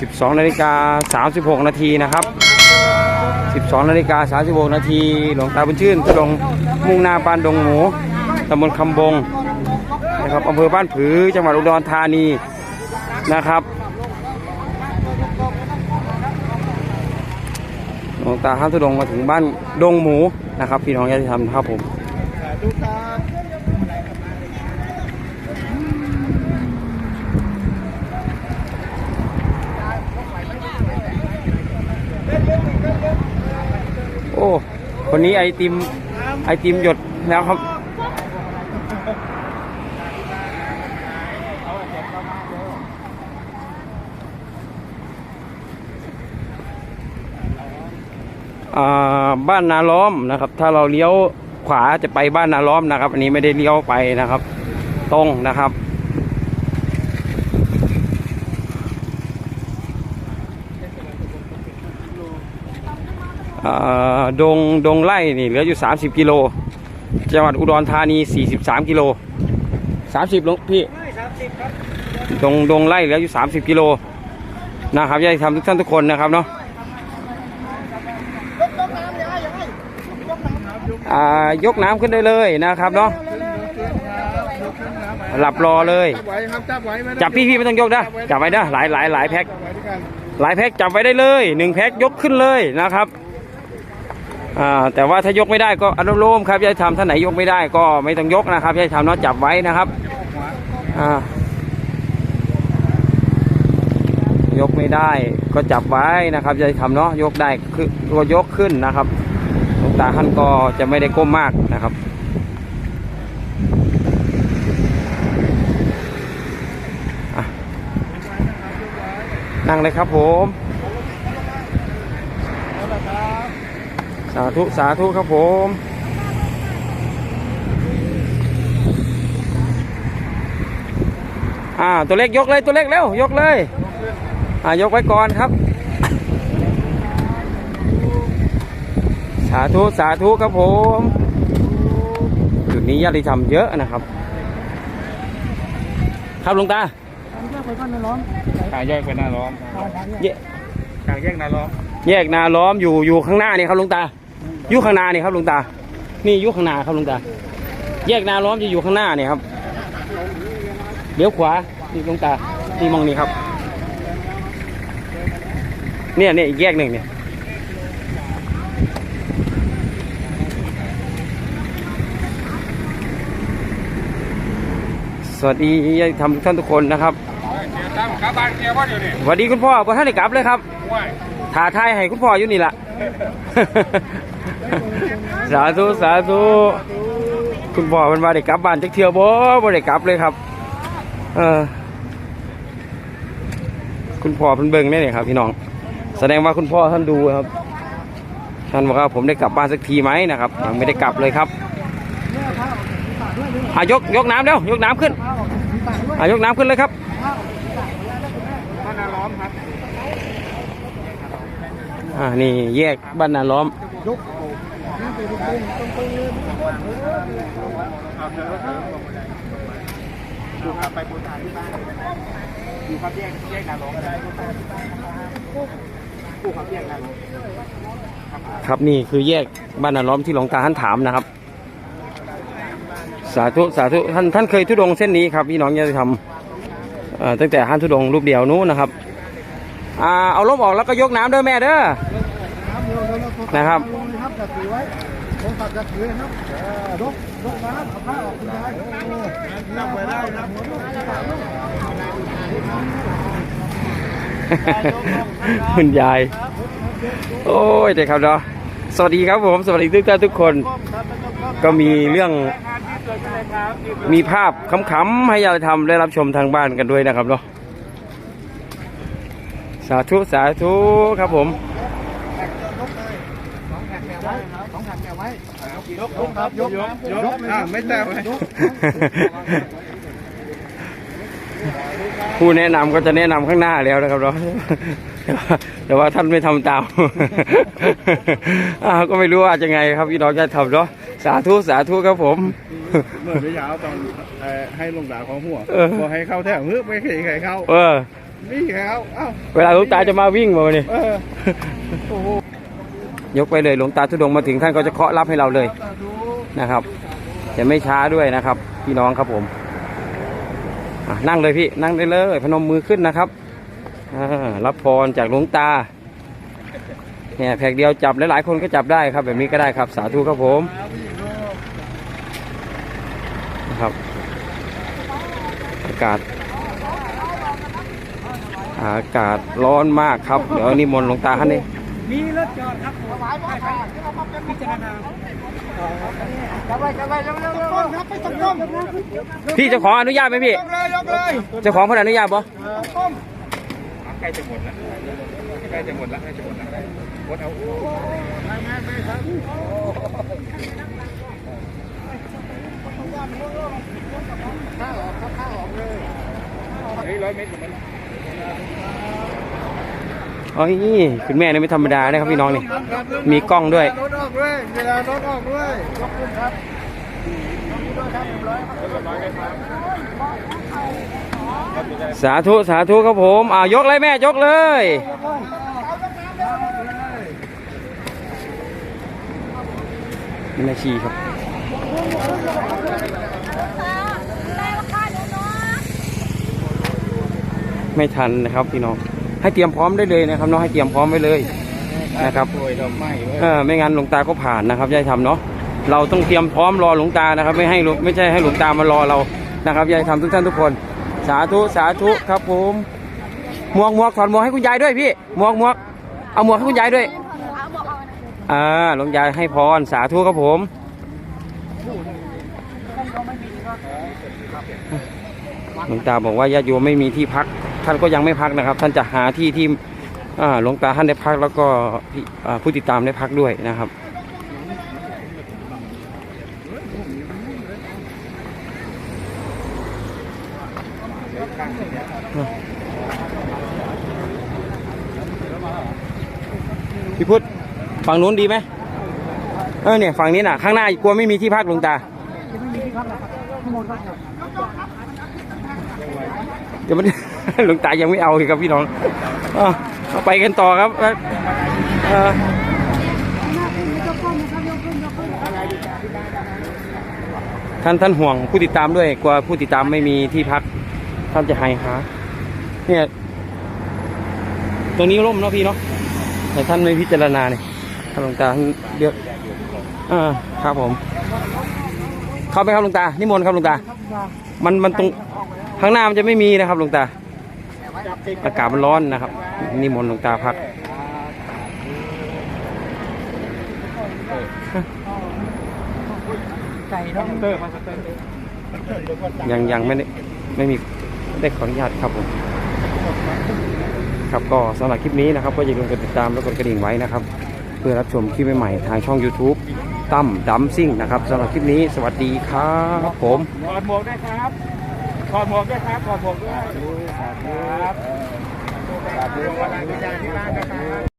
12นาฬิกา36 นาทีนะครับ 12นาฬิกา36 นาทีหลวงตาบุญชื่นทุดงมุ่งหน้าบ้านดงหมูตำบลคำบงนะครับอำเภอบ้านผือจังหวัดอุดรธานีนะครับหลวงตาท่านทุดงค์มาถึงบ้านดงหมูนะครับ พี่น้องญาติธรรมครับผม ครับโอ้คนนี้ไอติมไอติมหยดแล้วครับ บ้านนาล้อมนะครับ ถ้าเราเลี้ยวขวาจะไปบ้านนาล้อมนะครับ อันนี้ไม่ได้เลี้ยวไปนะครับ ตรงนะครับ ดงดงไล่นี่เหลืออยู่ 30 กิโล จังหวัดอุดรธานี 43 กิโล 30ลงพี่ดงดงไล่เหลืออยู่ 30 กิโลนะครับอยากให้ทำทุกท่านทุกคนนะครับเนาะอ่ายกน้ำขึ้นได้เลยนะครับเนาะหลับรอเลยจับไว้ครับจับไว้ไม่ได้จับพี่พี่ไม่ต้องยกนะจับไว้นะหลายหลายหลายแพ็คจับไว้ด้วยกันหลายแพ็คจับไว้ได้เลยหนึ่งแพ็คยกขึ้นเลยนะครับ อ่าแต่ว่าถ้ายกไม่ได้ก็อนุโลมครับยายทำท่านไหนยกไม่ได้ก็ไม่ต้องยกนะครับยายทำเนาะจับไว้นะครับอ่ายกไม่ได้ก็จับไว้นะครับยายทำเนาะยกได้คือก็ยกขึ้นนะครับลงตาท่านก็จะไม่ได้ก้มมากนะครับนั่งเลยครับผมาธุ สาธุครับผม อ่า ตัวเล็กยกเลย ตัวเล็กเร็ว ยกเลย อ่า ยกไว้ก่อนครับ สาธุ สาธุครับผม จุดนี้ญาติธรรมเยอะนะครับ ครับหลวงตาทางแยกไปหน้าล้อมเยทางแยกหน้าล้อม แยกนาล้อมอยู่อยู่ข้างหน้านี่ครับหลวงตาอ ยู่ข้างหน้านี่ครับหลวงตา นี่อยู่ข้างหน้าครับหลวงตา แยกนาล้อมจะอยู่ข้างหน้านี่ครับเลี้ยวขวานี่หลวงตานี่มองนี่ครับ เนี่ยเนี่ยอีกแยกหนึ่งเนี่ยสวัสดีญาติธรรมทุกท่านทุกคนนะครับเดี๋ยวตั้งขาบ้านเกียร์ว่าเดี๋ยวนี้สวัสดีคุณพ่อพระท่านได้กลับเลยครับว่ายถ่าทายให้คุณพ่ออยู่นี่ละ สาธุสาธุคุณพ่อมันมาได้กลับบ้านจักเที่ยวบ่บ่ได้กลับเลยครับ เออ คุณพ่อเพิ่นเบิ่งได้เนี่ยครับ พี่น้อง แสดงว่าคุณพ่อท่านดูครับ ท่านบอกว่าผมได้กลับบ้านสักทีไหมนะครับ ยังไม่ได้กลับเลยครับอะยกยกน้ำเร็วยกน้ำขึ้นอะยกน้ำขึ้นเลยครับบ้านนาล้อมครับ อ่านี่แยกบ้านนาล้อมยก ดูครับไปบูชาที่บ้านดูครับแยกแยกหน้าล้อมได้ผู้ครับแยกหน้าล้อมครับนี่คือแยกบ้านนาล้อมที่หลวงตาท่านถามนะครับ สาธุสาธุท่านท่านเคยทุดงเส้นนี้ครับพี่น้องญาติธรรมเอ่อตั้งแต่ท่านทุดงรูปเดียวนู้นนะครับอเอาล้มออกแล้วก็ยกน้ำเด้อแม่เด้อนะครับ ครับจัดถือไว้ผมตัดจัดถือนะครับยกยกน้ำเอาผ้าออกคุณยายนับไว้ได้นับหัวลูกคุณยาย โอ้ยเด็กครับเนาะสวัสดีครับผม สวัสดีทุกท่านทุกคน ก็มีเรื่อง มีภาพขำๆให้ญาติธรรมได้รับชมทางบ้านกันด้วยนะครับเนาะสาธุสาธุครับผม ยกครับยกยกยกอ่าไม่แตะไว้ผู้แนะนำก็จะแนะนำข้างหน้าแล้วนะครับเนาะแต่ว่าท่านไม่ทำตามอ่าก็ไม่รู้ว่าจะไงครับพี่น้องจะทำเนาะสาธุสาธุครับผมเมื่อระยะตอนให้ลงดาของหัวเออบอกให้เข้าแถวเฮ้ยไม่เคยใครเข้า เออนี่แล้วเอ้าเวลาหลวงตาจะมาวิ่งมาเนี่ยเออโอ้โห ยกไปเลยหลวงตาทุดงมาถึงท่านก็จะเคาะรับให้เราเลยนะครับจะไม่ช้าด้วยนะครับ พี่น้องครับผมนั่งเลยพี่นั่งได้เลย พนมมือขึ้นนะครับรับพรจากหลวงตาเนี่ยแผกเดียวจับหลายๆคนก็จับได้ครับ แบบนี้ก็ได้ครับ สาธุครับผมนะครับอากาศ อากาศร้อนมากครับ เดี๋ยวนิมนต์หลวงตาท่านนี้ มีรถจอดครับถวายไปไปพิจารณาจับไปจับไปเร็วเร็วเร็วครับไปต้มต้มพี่เจ้าของอนุญาตไหมพี่ยกเลยยกเลยเจ้าของเพิ่นอนุญาตปะต้มใกล้จะหมดแล้วใกล้จะหมดแล้วใกล้จะหมดแล้วรถเอาไม่ไม่ไม่ครับข้าวออกครับข้าวออกเลยเฮ้ยร้อยเมตรอยู่มัน อ๋อนี่คุณแม่นี่ไม่ธรรมดานะครับพี่น้องนี่ มีกล้องด้วยรถออกด้วยเวลารถออกด้วยยกขึ้นครับครับเรียบร้อยครับสาธุสาธุครับผม อ่ายกเลยแม่ยกเลยนี่แม่ชีครับไม่ทันนะครับพี่น้อง ให้เตรียมพร้อมได้เลยนะครับเน้องให้เตรียมพร้อมไว้เลยนะครับโวยดอกไม้ไว้เออไม่งั้นหลวงตาก็ผ่านนะครับยายทำเนาะเราต้องเตรียมพร้อมรอหลวงตานะครับ ไม่ให้หลวงไม่ใช่ให้หลวงตามารอเรานะครับยายทำทุกท่านทุกคน สาธุสาธุครับผมหมวกหมวกถอดหมวกให้คุณยายด้วยพี่หมวกหมวกเอาหมวกให้คุณยายด้วยอ่าหลวงยายให้พรสาธุครับผมหลวงตาบอกว่าญาติโยมไม่มีที่พัก ท่านก็ยังไม่พักนะครับ ท่านจะหาที่ที่หลวงตาท่านได้พักแล้วก็ผู้ติดตามได้พักด้วยนะครับพี่พุทธฝั่งนู้นดีไหมเออเนี่ยฝั่งนี้น่ะ ข้างหน้ากลัวไม่มีที่พักหลวงตาเดี๋ยวมัน หลวงตายังไม่เอาเลยครับพี่น้องอะเอาไปกันต่อครับอ่ท่านท่านห่วงผู้ติดตามด้วยกลัวผู้ติดตามไม่มีที่พัก ท่านจะให้หาเนี่ยตรงนี้ร่มเนาะพี่เนาะแต่ท่านไม่พิจารณาเนี่ยท่านหลวงตาท่านเดี๋ยวอ่าครับผม เข้าไปครับหลวงตา นิมนต์ครับหลวงตา มันมันตรงข้างหน้ามันจะไม่มีนะครับหลวงตา อากาศมันร้อนนะครับนิมนต์หลวงตาพักไก่น้องเตอร์มาสเตอร์ยังยังไม่ได้ไม่มีได้ขออนุญาตครับผมครับก็สำหรับคลิปนี้นะครับ ก็อย่าลืมกดติดตามและกดกระดิ่งไว้นะครับ เพื่อรับชมคลิปใหม่ๆทางช่อง YouTube ตั้มดัมซิ่งนะครับสำหรับคลิปนี้สวัสดีครับผมถอดหมวกด้วยครับถ อดหมวกด้วยครับถอดหมวกด้วยครับสาธุสาธุที่บ้านนะครับ